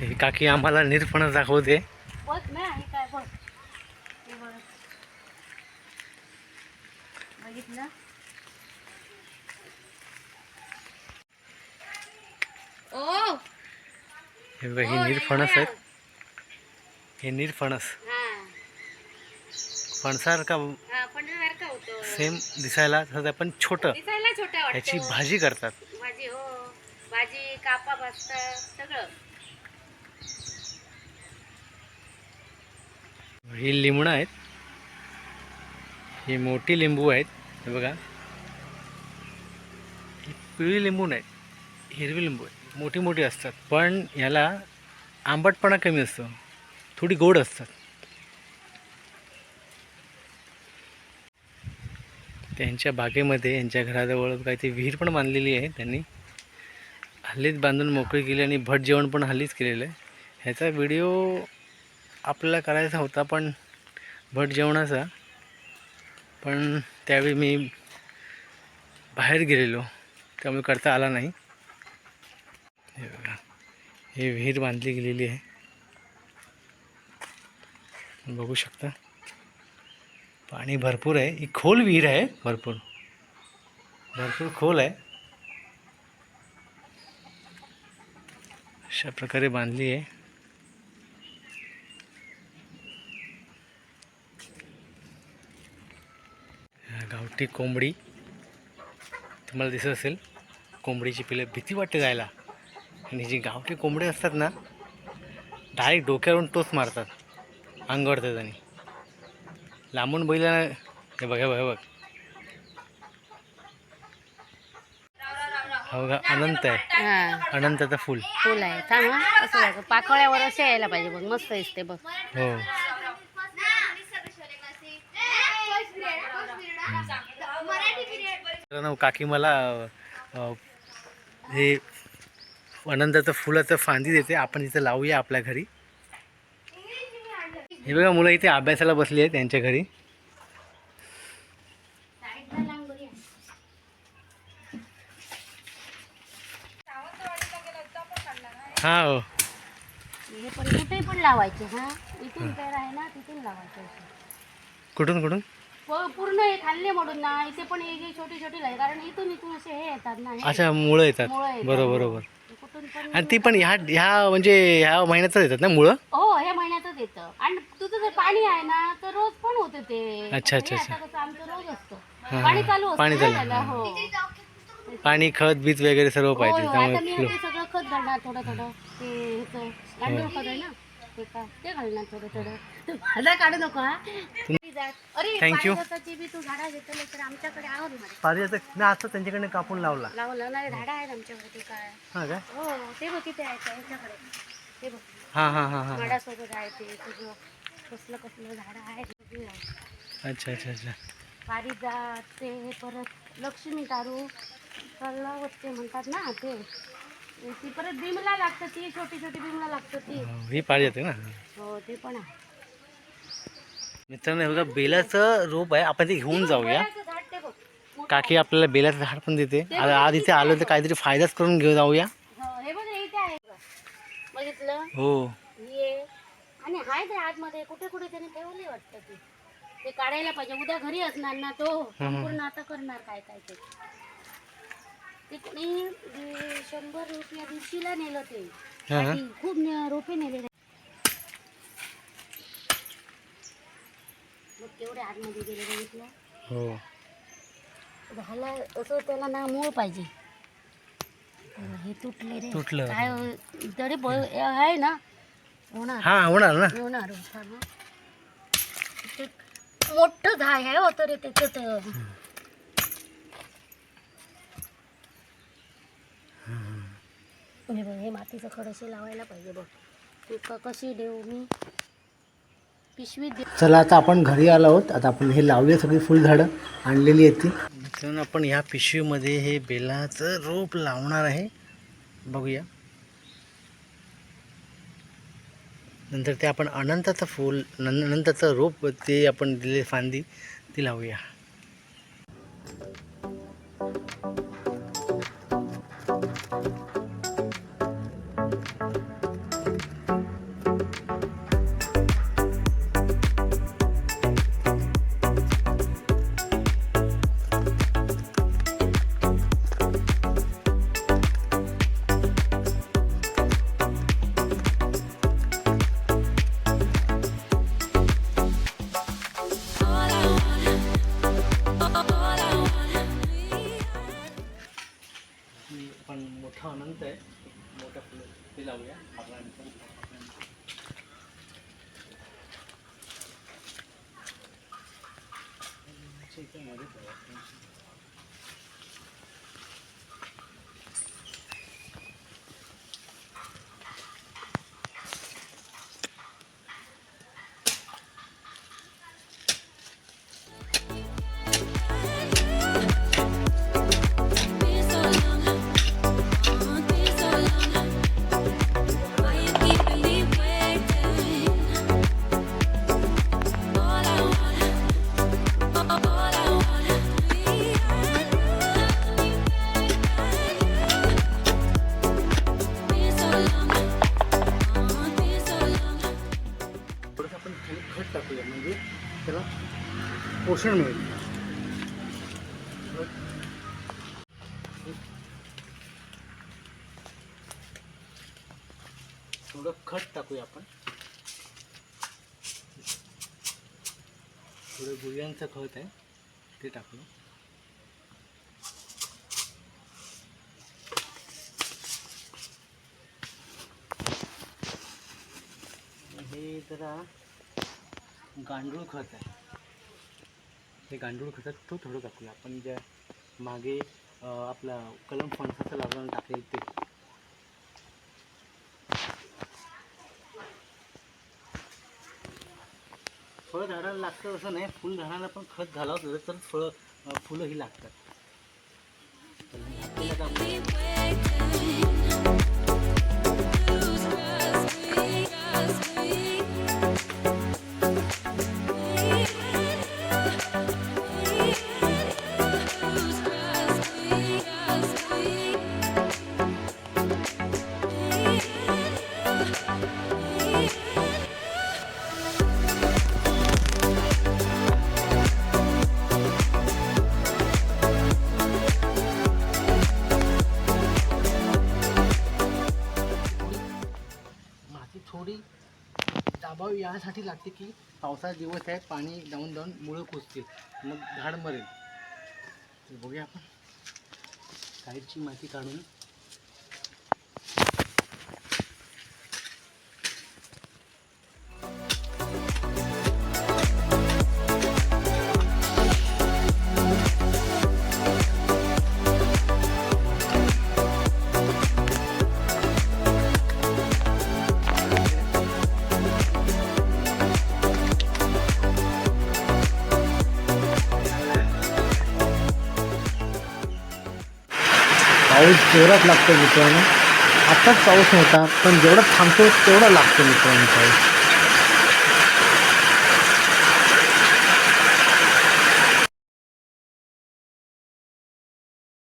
ही काकी आम्हाला निरपणच दाखवते. हे बघा. ही निरफणस आहेत हे निरफणस फणसारखा सेम दिसायला तसं पण छोटं. दिसायला छोटा याची वाटतो भाजी करतात. भाजी हो. भाजी कापा भाजता सगळं. ही लिंबणं आहेत. ही मोठी लिंबू आहेत. हे बघा. ही पिवळी लिंबू नाहीत हिरवी लिंबू आहेत. मोठी मोठी असतात. पण याला आंबटपणा कमी असतो. थोडी गोड असतात. त्यांच्या बागेमध्ये यांच्या घराजवळ काही ते विहीर पण बांधलेली आहे त्यांनी. हल्लीच बांधून मोकळी केली आणि भट जेवण पण हल्लीच केलेलं आहे. ह्याचा व्हिडिओ आपल्याला करायचा होता पण भट जेवणाचा. पण त्यावेळी मी बाहेर गेलेलो. त्यामुळे करता आला नाही. हे हे विहीर बांधली गेलेली आहे. बघू शकता. पाणी भरपूर आहे. ही खोल विहीर आहे भरपूर. भरपूर खोल आहे. अशा प्रकारे बांधली आहे. गावठी कोंबडी तुम्हाला दिसत असेल. कोंबडीची पिलं भीती वाटते जायला. आणि जी गावठी कोंबडी असतात ना डायरेक्ट डोक्यावरून टोच मारतात. अंगावर आणि. लांबून बघितलं ना हे बघ हे बघ हे बघ. हा बघा अनंत आहे. हा. अनंताचं फूल. फुल आहे. थांब हा. असं बघ पाकळ्यावर असे यायला पाहिजे बघ मस्त दिसते बघ. हो. मित्रांनो, काकी मला अ, हे अनंताचं फुलाचं फांदी देते. आपण इथं लावूया आपल्या घरी. हे बघा मुलं इथे अभ्यासाला बसली आहे त्यांच्या घरी. हा हो. हे पण कुठे पण लावायचे हा? इथून पेर आहे ना तिथून लावायचे असे. कुठून कुठून? प- पूर्ण हे खाल्ले मोडून ना इथे पण हे जे छोटी छोटी लाय कारण इथून इथून असे हे येतात ना हे. अच्छा मुळं येतात. मुळं येतात. बरोबर बरोबर. कुठून पण आणि ती पण ह्या ह्या म्हणजे ह्या महिन्यातच येतात ना मुळं हो हे महिन्यातच येतं आणि तुझं जर पाणी आहे ना तर रोज पण होते ते अच्छा, अच्छा, अच्छा. आता कसं आमचं रोज असतं पाणी. चालू असतं पाणी ना चालू, त्याला, हा. पाणी खत बीत वगैरे सर्व हो, पाहिजे हो. आता मी त्यामुळे ते सगळं खत घालणार थोडं थोडं ते ह्याचं गांडूळ खत आहे ना ते का ते घालणार थोडं थोडं माझा काढू नको हा तू ना त्यांच्याकडे कापून लावला. ते काय. हा काय हो ते ते हा हा हा हा. ते. अच्छा अच्छा अच्छा. पारिजात ते परत लक्ष्मी तारू कल्लावत्ते म्हणतात ना ते. ती परत बिमला लागतं ती छोटी छोटी बिमला लागतं ती. हो, ही ना? हो ते पण आहे. मित्रांनो हे बघा बेलाचं रोप आहे. आपण ते घेऊन जाऊया. काकी आपल्याला बेलाचं झाड पण देते. आज इथे आलो तर काहीतरी फायदाच करून घेऊन जाऊया. हो, हे आणि हाय ते आतमध्ये. कुठे कुठे त्याने ठेवले वाटतं ते? ते काढायला पाहिजे. उद्या घरी असणार ना तो. संपूर्ण आता करणार काय काय ते. शंभर रुपया दिवशीला नेलं ते. खूप रोपे नेले आतमध्ये गेले बघितलं? हो. झालं असं त्याला ना मूळ पाहिजे. हे तुटले रे. तुटलं. काय हो- तरी ब- आहे ना? होणार. हा होणार ना? होणार होणार ना. ते मोठं झाड आहे होतं रे त्याचं तर हे बघ हे मातीचं खडसे लावायला पाहिजे बघ. ते क- कशी देऊ मी? चला आता आपण घरी आलो आहोत. आता आपण हे लावले सगळी फुलझाडं. आणलेली आहेत ती. मित्रांनो आपण ह्या पिशवीमध्ये हे बेलाचं रोप लावणार आहे. बघूया. नंतर ते आपण अनंताचं फूल नंतरचं अनंताचं रोप ते आपण दिले फांदी ती लावूया. 睡觉了就走了。पोषण मिळेल. थोडं खत टाकूया आपण. थोडं गुळ्यांचं खत आहे ते टाकूया. हे जरा गांडूळ खत आहे. हे गांडूळ खतात तो थोडं टाकूया आपण ज्या मागे आपला कलम फणसाचं लावून टाकेल ते. फळं झाडाला लागतं असं नाही. फुल पण खत घालावं तर फळं फुलंही लागतात. कशासाठी लागते की पावसाळा दिवस आहे पाणी जाऊन जाऊन मुळं कुजतील मग झाड मरेल. बघूया आपण. साईडची माती काढून पाऊस जोरात लागतो मित्रांनो. आत्ताच पाऊस नव्हता पण जेवढा थांबतो तेवढा लागतो मित्रांनो पाऊस.